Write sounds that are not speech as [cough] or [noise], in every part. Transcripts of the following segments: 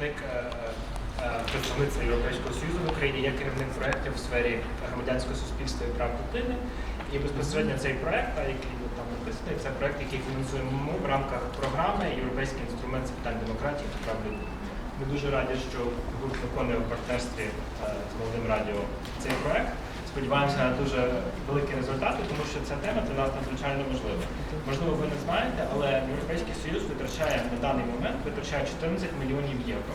представник е, е, представництва Європейського Союзу в Україні, я керівник проєктів в сфері громадянського суспільства і прав дитини. І безпосередньо цей проєкт, який там написаний, це проєкт, який фінансуємо ми в рамках програми Європейський інструмент з питань демократії та прав людини. Ми дуже раді, що гурт виконує в партнерстві е, з молодим радіо цей проєкт. Сподіваємося на дуже великі результати, тому що ця тема для нас надзвичайно важлива. Можливо, ви не знаєте, але Європейський Союз витрачає на даний момент витрачає 14 мільйонів євро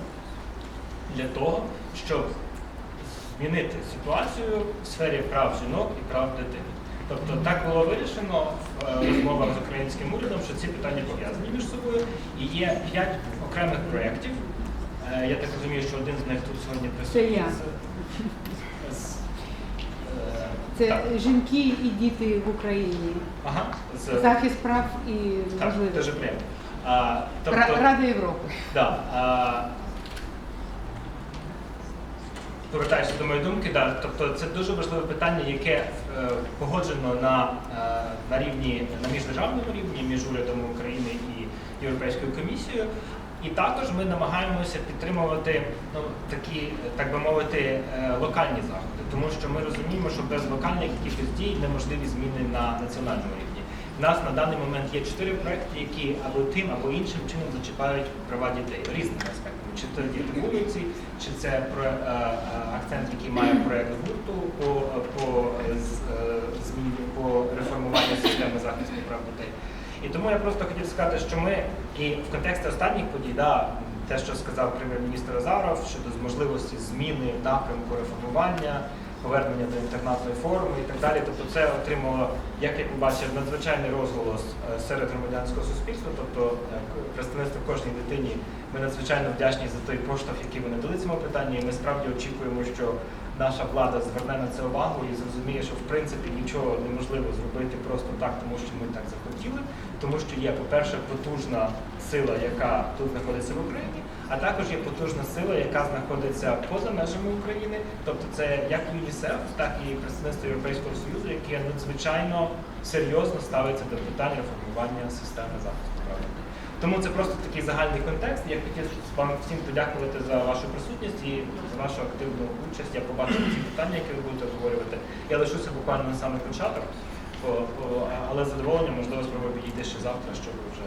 для того, щоб змінити ситуацію в сфері прав жінок і прав дитини. Тобто так було вирішено в е, розмовах з українським урядом, що ці питання пов'язані між собою. І є п'ять окремих проєктів. Е, Я так розумію, що один з них тут сьогодні присутній. Це я. Це так. жінки і діти в Україні. Ага, з- Захист прав і можливостей. дуже приємно. А, тобто, Рада Європи. Да, а, повертаючись до моєї думки, да, тобто це дуже важливе питання, яке е, погоджено на, е, на рівні на міждержавному рівні між урядом України і Європейською комісією. І також ми намагаємося підтримувати ну, такі, так би мовити, е, локальні заходи, тому що ми розуміємо, що без локальних якихось дій неможливі зміни на національному рівні. У нас на даний момент є чотири проекти, які або тим, або іншим чином зачіпають права дітей різними аспектами. Чи це діти вулиці, чи це про е, е, акцент, який має [clears throat] проект гурту по, по, зміні по реформуванню системи захисту прав дітей. І тому я просто хотів сказати, що ми і в контексті останніх подій, да, те, що сказав прем'єр-міністр Азаров щодо можливості зміни напрямку реформування, повернення до інтернатної форми і так далі. Тобто це отримало, як я побачив, надзвичайний розголос е, серед громадянського суспільства, тобто представництво кожній дитині. Ми надзвичайно вдячні за той поштовх, який вони дали цьому питанню. І ми справді очікуємо, що наша влада зверне на це увагу і зрозуміє, що в принципі нічого неможливо зробити просто так, тому що ми так захотіли, тому що є, по-перше, потужна сила, яка тут знаходиться в Україні, а також є потужна сила, яка знаходиться поза межами України. Тобто це як ЮНІСЕФ, так і представництво Європейського Союзу, яке надзвичайно серйозно ставиться до питань реформування системи захисту прав. Тому це просто такий загальний контекст. Я хотів вам всім подякувати за вашу присутність і за вашу активну участь. Я побачив ці питання, які ви будете обговорювати. Я лишуся буквально на самий початок, але з задоволенням можливо спробую підійти ще завтра, щоб вже